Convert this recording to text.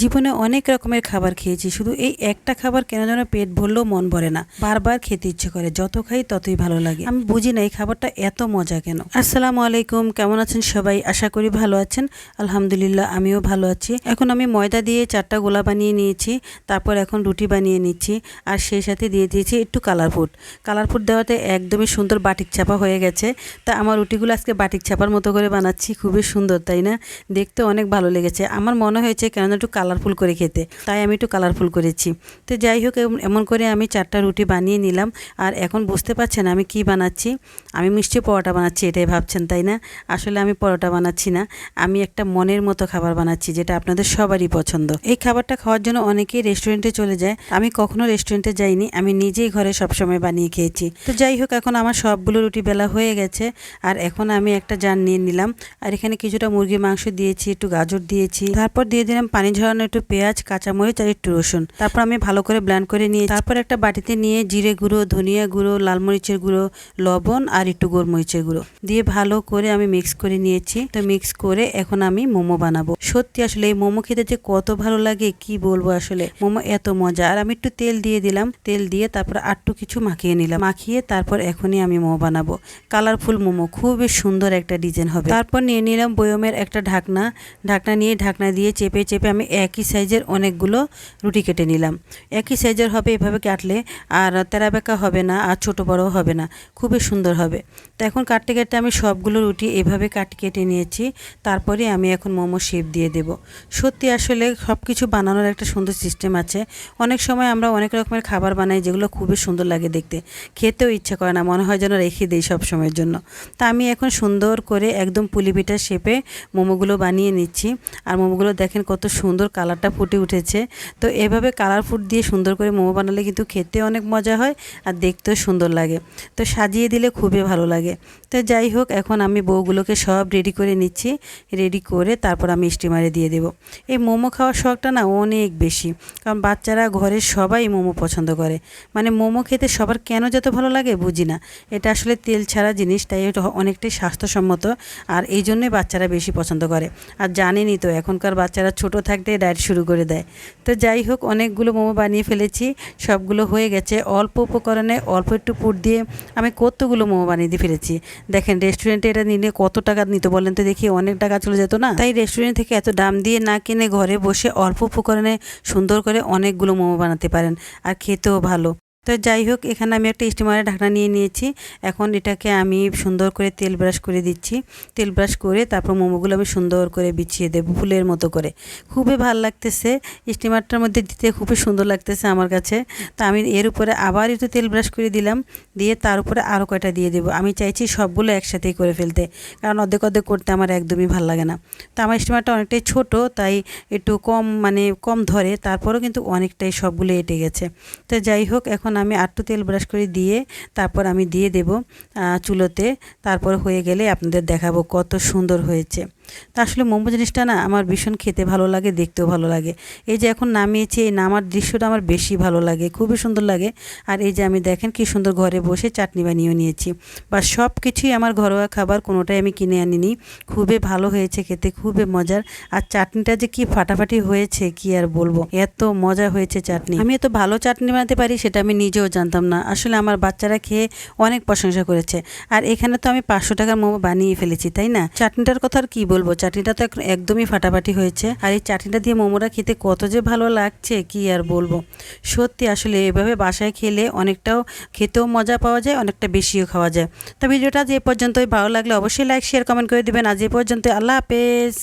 জীবনে অনেক রকমের খাবার খেয়েছি, শুধু এই একটা খাবার কেন যেন পেট ভরলেও মন ভরে না। বারবার খেতে ইচ্ছে করে, যত খাই ততই ভালো লাগে। আমি বুঝি না এই খাবারটা এত মজা কেন। আসসালামু আলাইকুম, কেমন আছেন সবাই? আশা করি ভালো আছেন। আলহামদুলিল্লাহ, আমিও ভালো আছি। এখন আমি ময়দা দিয়ে চারটা গোলা বানিয়ে নিয়েছি, তারপর এখন রুটি বানিয়ে নিচ্ছি, আর সেই সাথে দিয়ে দিয়েছি একটু কালার ফুড। কালার ফুড দেওয়াতে একদমই সুন্দর বাটিক ছাপা হয়ে গেছে। তা আমার রুটিগুলো আজকে বাটিক ছাপার মতো করে বানাচ্ছি, খুবই সুন্দর, তাই না? দেখতে অনেক ভালো লেগেছে। আমার মনে হয়েছে কেন একটু কালারফুল করে খেতে। তাই আমি একটু কালারফুল করেছি। তো যাই হোক, এম- এমন করে আমি চারটা রুটি বানিয়ে নিলাম। আর এখন বুঝতে পারছেন আমি কি বানাচ্ছি? আমি মিষ্টি পরোটা বানাচ্ছি, এটাই ভাবছেন, তাই না? আসলে আমি পরোটা বানাচ্ছি না। আমি একটা মনের মতো খাবার বানাচ্ছি, যেটা আপনাদের সবারই পছন্দ। এই খাবারটা খাওয়ার জন্য অনেকেই রেস্টুরেন্টে চলে যায়। আমি কখনো রেস্টুরেন্টে যাইনি, আমি নিজেই ঘরে সবসময় বানিয়ে খেয়েছি। তো যাই হোক, এখন আমার সবগুলো রুটি বেলা হয়ে গেছে। আর এখন আমি একটা জার নিয়ে নিলাম। আর এখানে কিছুটা মুরগির মাংস দিয়েছি, একটু গাজর দিয়েছি। তারপর দিয়ে দিলাম পানি ঝরানো একটু পেঁয়াজ, কাঁচামরিচ আর একটু রসুন। তারপর আমি ভালো করে ব্ল্যান্ড করে নিয়ে তারপর একটা বাটিতে নিয়ে জিরে গুঁড়ো, ধনিয়া গুঁড়ো, লাল মরিচের গুঁড়ো, লবণ আর একটু গোলমরিচের গুঁড়ো দিয়ে ভালো করে আমি মিক্স করে নিয়েছি। তো মিক্স করে এখন আমি মোমো বানাবো। সত্যি আসলে এই মোমো খেতে যে কত ভালো লাগে, কি বলব আসলে? মোমো এত মজা। আর আমি একটু তেল দিয়ে দিলাম। তেল দিয়ে তারপর আটটু কিছু মাখিয়ে নিলাম। মাখিয়ে তারপর এখনই আমি মোমো বানাবো। কালারফুল মোমো, খুবই সুন্দর একটা ডিজাইন হবে। তারপর নিয়ে নিলাম বয়মের একটা ঢাকনা। ঢাকনা নিয়ে ঢাকনা দিয়ে চেপে চেপে আমি একই সাইজের অনেকগুলো রুটি কেটে নিলাম। একই সাইজের হবে এভাবে কাটলে আর তেরা বেঁকা হবে না আর ছোট বড় হবে না, খুবই সুন্দর হবে। তো এখন কাটতে কাটতে আমি সবগুলো রুটি এভাবে কাট কেটে নিয়েছি, তারপরে আমি এখন মোমো শেপ দিয়ে দেব। সত্যি আসলে সব কিছু বানানোর একটা সুন্দর সিস্টেম আছে। অনেক সময় আমরা অনেক রকমের খাবার বানাই যেগুলো খুবই সুন্দর লাগে দেখতে। খেতেও ইচ্ছা করে না, মনে হয় যেন রেখে দিই সব সময়ের জন্য। তা আমি এখন সুন্দর করে একদম পুলি পিঠার শেপে মোমোগুলো বানিয়ে নিচ্ছি। আর মোমোগুলো দেখেন কত সুন্দর কালারটা ফুটে উঠেছে। তো এভাবে কালার ফুট দিয়ে সুন্দর করে মোমো বানালে কিন্তু খেতে অনেক মজা হয় আর দেখতেও সুন্দর লাগে। তো সাজিয়ে দিলে খুবই ভালো লাগে। তো যাই হোক, এখন আমি বউগুলোকে সব রেডি করে নিচ্ছি। রেডি করে তারপর আমি স্টিমারে দিয়ে দেবো। এই মোমো খাওয়ার শখটা না অনেক বেশি। কারণ বাচ্চারা ঘরের সবাই মোমো পছন্দ করে। মানে মোমো খেতে সবার কেন যত ভালো লাগে বুঝি না। এটা আসলে তেল ছাড়া জিনিস, তাই এটা অনেকটাই স্বাস্থ্যসম্মত। আর এই জন্যই বাচ্চারা বেশি পছন্দ করে। আর জানেনই তো, এখনকার বাচ্চারা ছোট থাকতে ডায়েট শুরু করে দেয়। তো যাই হোক, অনেকগুলো মোমো বানিয়ে ফেলেছি, সবগুলো হয়ে গেছে। অল্প উপকরণে অল্প একটু পুট দিয়ে আমি কতগুলো মোমো বানিয়ে দিয়ে ফেলেছি। দেখেন, রেস্টুরেন্টে এটা নিলে কত টাকা নিতে বলেন তো দেখি, অনেক টাকা চলে যেত না? তাই রেস্টুরেন্ট থেকে এত দাম দিয়ে না কিনে ঘরে বসে অল্প উপকরণে সুন্দর করে অনেকগুলো মোমো বানাতে পারেন, আর খেতেও ভালো। তো যাই হোক, এখানে আমি একটা স্টিমারে ঢাকনা নিয়ে নিয়েছি। এখন এটাকে আমি সুন্দর করে তেল ব্রাশ করে দিচ্ছি। তেল ব্রাশ করে তারপর মোমোগুলো আমি সুন্দর করে বিছিয়ে দেবো ফুলের মতো করে। খুবই ভালো লাগতেছে। স্টিমারটার মধ্যে দিতে খুবই সুন্দর লাগতেছে আমার কাছে। তো আমি এর উপরে আবার একটু তেল ব্রাশ করে দিলাম। দিয়ে তার উপরে আরও কয়টা দিয়ে দেবো। আমি চাইছি সবগুলো একসাথেই করে ফেলতে। কারণ অর্ধেক অর্ধেক করতে আমার একদমই ভালো লাগে না। তো আমার স্টিমারটা অনেকটাই ছোট, তাই একটু কম মানে কম ধরে। তারপরেও কিন্তু অনেকটাই সবগুলো এঁটে গেছে। তো যাই হোক, এখন আমি আটটু তেল ব্রাশ করে দিয়ে তারপর আমি দিয়ে দেব চুলোতে। তারপর হয়ে গেলে আপনাদের দেখাবো কত সুন্দর হয়েছে। তা আসলে মোমো জিনিসটা না আমার ভীষণ খেতে ভালো লাগে, দেখতেও ভালো লাগে। এই যে এখন নামিয়েছি, এই নামার দৃশ্যটা আমার বেশি ভালো লাগে, খুবই সুন্দর লাগে। আর এই যে আমি দেখেন কি সুন্দর ঘরে বসে চাটনি বানিয়েও নিয়েছি। বা সব কিছুই আমার ঘরোয়া খাবার, কোনোটাই আমি কিনে আনিনি। খুবই ভালো হয়েছে খেতে, খুবই মজার। আর চাটনিটা যে কি ফাটাফাটি হয়েছে, কি আর বলব? এত মজা হয়েছে চাটনি। আমি এত ভালো চাটনি বানাতে পারি সেটা আমি নিজেও জানতাম না। আসলে আমার বাচ্চারা খেয়ে অনেক প্রশংসা করেছে। আর এখানে তো আমি পাঁচশো টাকার মোমো বানিয়ে ফেলেছি, তাই না? চাটনিটার কথা আর কি বলব, চাটনিটা তো একদমই ফাটাফাটি হয়েছে। আর এই চাটনিটা দিয়ে মোমোটা খেতে কত যে ভালো লাগছে, কি আর বলব। সত্যি আসলে এভাবে বাসায় খেলে অনেকটাও খেতেও মজা পাওয়া যায়, অনেকটা বেশিও খাওয়া যায়। তো ভিডিওটা যে পর্যন্তই। ভালো লাগলে অবশ্যই লাইক শেয়ার কমেন্ট করে দেবেন। আজ এ পর্যন্ত আল্লাহ হাফেজ।